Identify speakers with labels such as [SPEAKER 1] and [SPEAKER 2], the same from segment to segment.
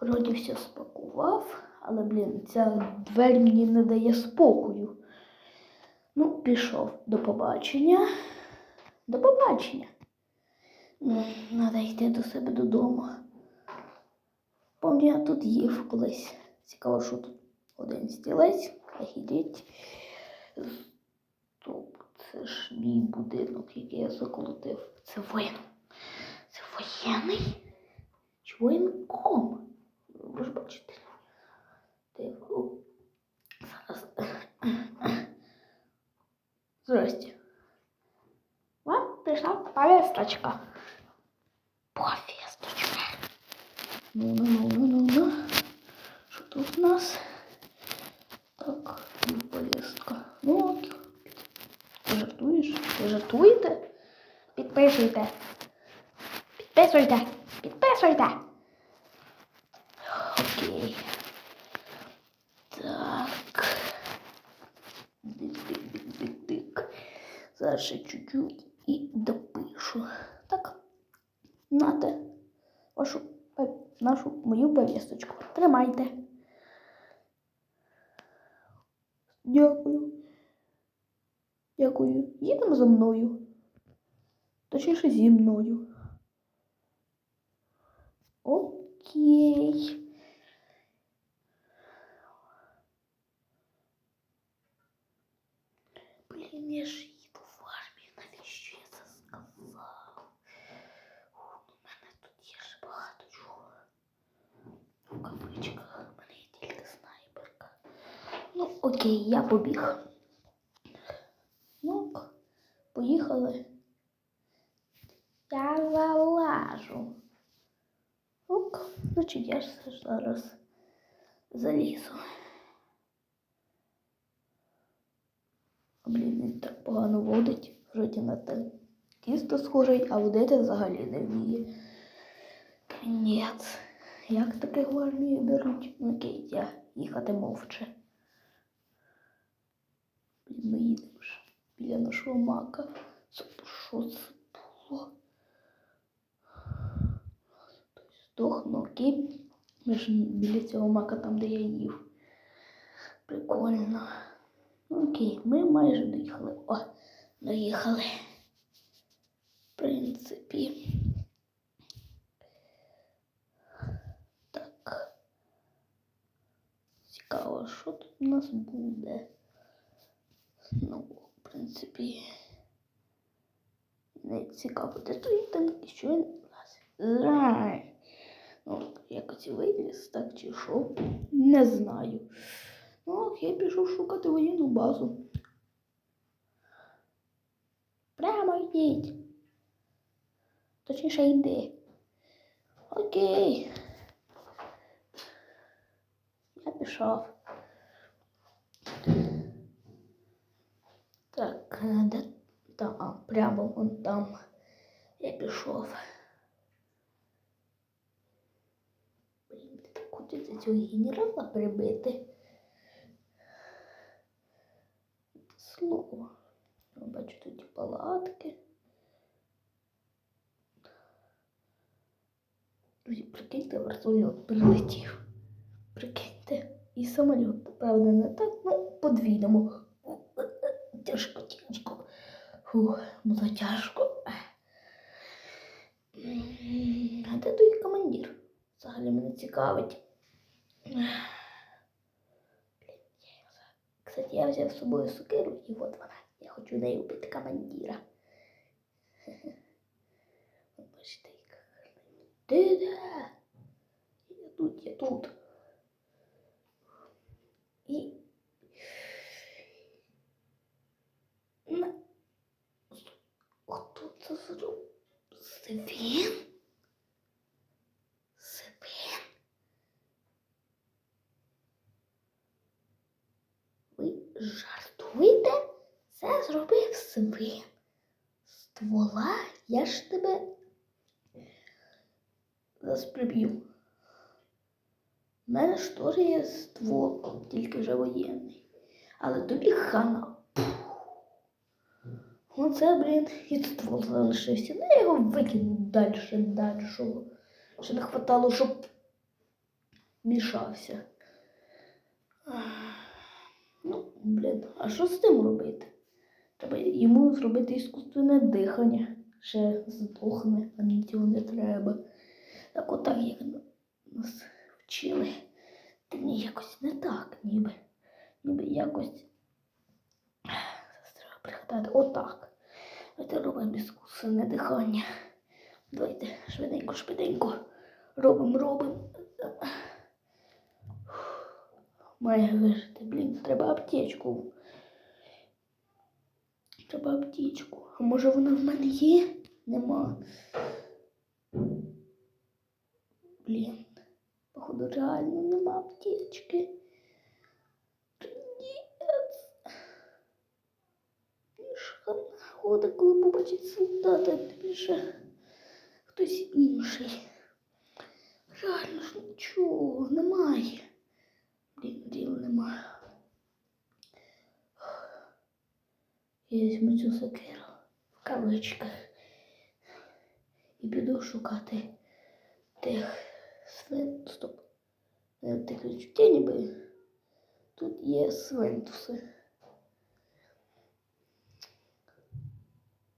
[SPEAKER 1] Вроді все спакував, але, блін, ця двері мені не дає спокою. Ну, пішов. До побачення. До побачення. Треба йти до себе додому. Помню, я тут їв колись. Цікаво, що тут один стілець, охідіть. Стоп, це ж мій будинок, який я заколотив. Це воєн. Це воєнний? Чи воєнком? Ви ж бачите. Тихо. Зараз. Здрасте. Вам прийшла повесточка. Повесточка. Ну, ну, ну, ну, ну, ну. Що тут у нас? Так, ну, повестка. Ну, ок. Ти жартуєш? Ви жартуєте? Підписуйте. Підписуйте. Підписуйте. Окей. Так. Дик-дик-дик-дик-дик. Зараз чуть-чуть і допишу. Так. Нате. Вашу нашу мою повісточку. Тримайте. Дякую. Дякую. Їдемо за мною. Точніше зі мною. Окей. Блін, я ж їду в армію, навіщо я це сказав? Ну, мене тут є ще багато чого. В кавичках мене є тільки снайперка. Ну, окей, я побіг. Ну, поїхали. Я залажу. Ок, значить я ж ж зараз залізу. Блін, він так погано водить. Вроді на те тісто схожий, а водити взагалі не вміє. Кінець. Як таких в армію беруть? Ну, Окей, я їхати мовче. Блін, ми їдемо вже біля нашого мака. Це що це було? Здох, ну окей. Ми ж біля цього мака там, де я їв. Прикольно. Окей, ми майже доїхали. О, доїхали. В принципі. Так. Цікаво, що тут у нас буде. Ну, в принципі. Не цікаво, де той танк, і що він влазить. Зрай. Ну, якось виліз, так чи що? Не знаю. Ну, я пішов шукати воєнну базу. Прямо йдіть. Точніше йди. Окей. Я пішов. Так, е, де там? Прямо вон там. Я пішов. Блін, хочеться цього генерала прибити. Я Бачу тут палатки. Друзі, прикиньте, вертольот прилетів. Прикиньте. І самоліт, правда, не так, ну, подвійному. Тяжко, тяжко. Фух, було тяжко. А де той командир? Взагалі мене цікавить. Блін, я його за- Кстати, я взяв з собою сукеру і от вона. Я хочу нею вбити командира. Бачите, як. Ти де? Я тут, я тут. І. На. Хто це зробив? Це він? Це він? Ви жартуєте? Це зробив свин. Ствола, я ж тебе зараз приб'ю. У мене ж теж є ствол, тільки вже воєнний. Але тобі хана. Оце, блін, і ствол залишився. Ну, я його викину далі, далі. Ще не хватало, щоб мішався. Блін, а що з тим робити? Треба йому зробити іскусственне дихання. Ще здохне, а нічого не треба. Так отак, як нас вчили. Та ні, якось не так, ніби. Ніби якось. Треба пригадати. Отак. Давайте робимо іскусственне дихання. Давайте швиденько, швиденько. Робимо, робимо. Має вижити, блін, треба аптечку. Треба аптечку. А може вона в мене є? Нема. Блін. Походу, реально нема аптечки. Нагода, коли побачить солдата, більше хтось інший. Реально ж нічого немає. Блін, діла немає. Я візьму цю сокиру в кавичках і піду шукати тих свин. Стоп. Тих відчуття ніби. Тут є свинтуси.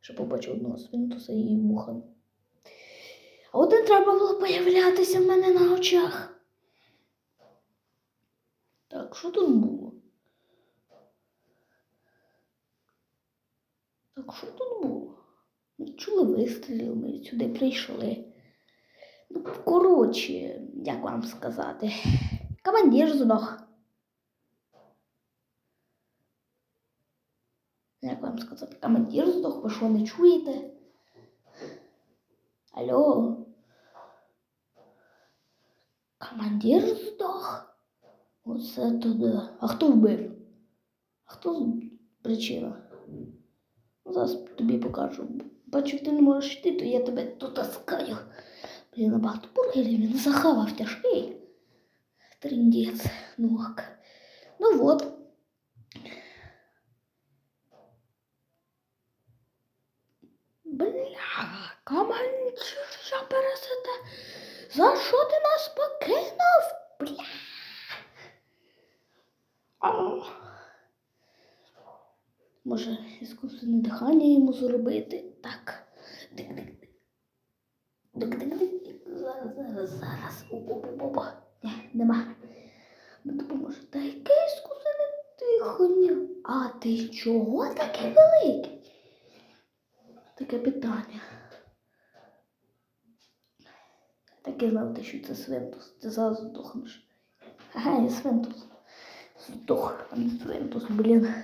[SPEAKER 1] Ще побачив одного свинтуса і муха. А один треба було появлятися в мене на очах. Так, що тут було? Так, що тут було? Ми чули вистрілів, ми сюди прийшли. Ну, коротше, як вам сказати, командир здох. Як вам сказати, командир здох, ви що не чуєте? Алло? Командир здох? Оце туди. А хто вбив? А хто причина? Ну, Зараз тобі покажу. Бачу, ти не можеш йти, то я тебе тут таскаю. Блін, набагато бургерів він захавав тяжкий. Тріндець. Ну, ок. Ну от. Бля, командирша пересете. За що ти нас покинув? Бля. Може, іскусственне дихання йому зробити? Так. Дик-дик-дик. Зараз, зараз, зараз. Оп-оп-оп. Ні, нема. Не допоможе. Та яке іскусственне дихання? А ти чого такий великий? Таке питання. Так і знав, що це свинтус. Ти зараз здохнеш. Ага, я свинтус. Здох, свинтус, блін.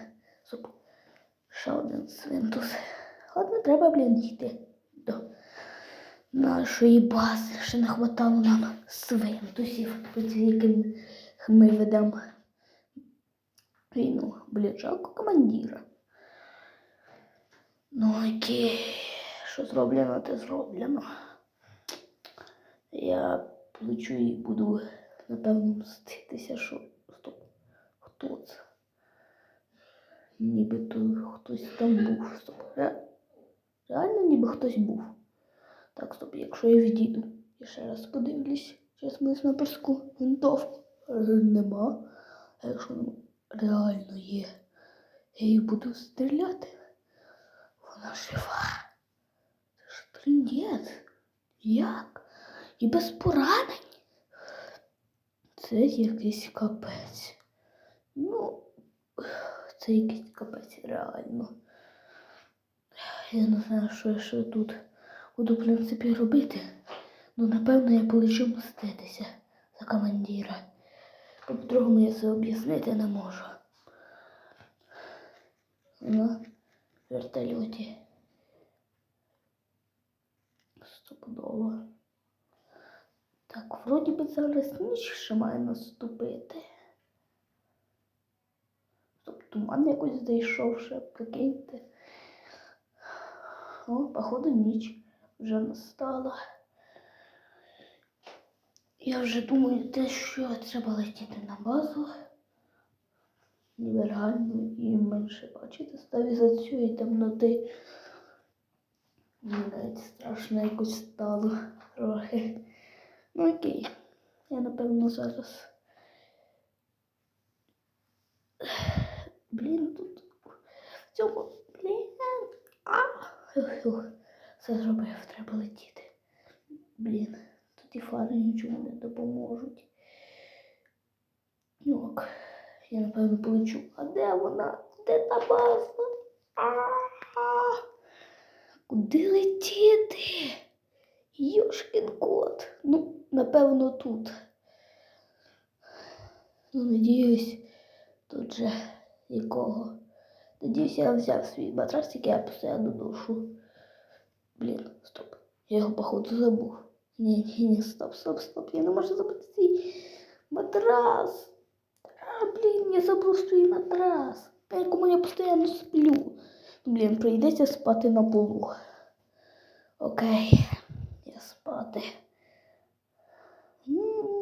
[SPEAKER 1] Ще один. Ладно, треба, блін, йти до нашої бази. Ще не хватало нам свинтусів, проти яких ми ведемо війну. Блін, жалко командира. Ну окей, що зроблено, те зроблено. Я полечу і буду, напевно, мститися, що. Хто це? Ніби то хтось там був. Стоп. Ре... Реально ніби хтось був. Так, стоп, якщо я відійду, я ще раз подивлюсь. Зараз ми снайперську винтовку. Нема. А якщо ну, реально є, я її буду стріляти. Вона жива. Це ж трындець. Як? І без поранень? Це якийсь капець. Ну, це якийсь капець реально. Я не знаю, що я ще тут буду, в принципі, робити. Ну, напевно, я полечу мститися за командира. По-другому я це об'яснити не можу. На вертольоті. Стопудово. Так, вроді би зараз ніч ще має наступити. Туман якось зайшов ще, прикиньте. О, походу ніч вже настала. Я вже думаю, те, що треба летіти на базу. Ніби реально і менше бачити став із-за цієї темноти. Мені навіть страшно якось стало трохи. Ну окей. Я напевно зараз. Блін, тут в цьому. Блін. А! Все зробив, треба летіти. Блін, тут і фари нічого не допоможуть. Ну, ок, я напевно полечу. А де вона? Де та база? Куди летіти? Йошкін кот. Ну, напевно, тут. Ну, надіюсь, тут же нікого. Надіюсь, я взяв свій матрасик, я постійно душу. Блін, стоп. Я його, походу, забув. Ні, ні, ні, стоп, стоп, стоп. Я не можу забути свій матрас. А, блін, я забув свій матрас. На якому я постійно сплю. Блін, прийдеться спати на полу. Окей, я спати. М.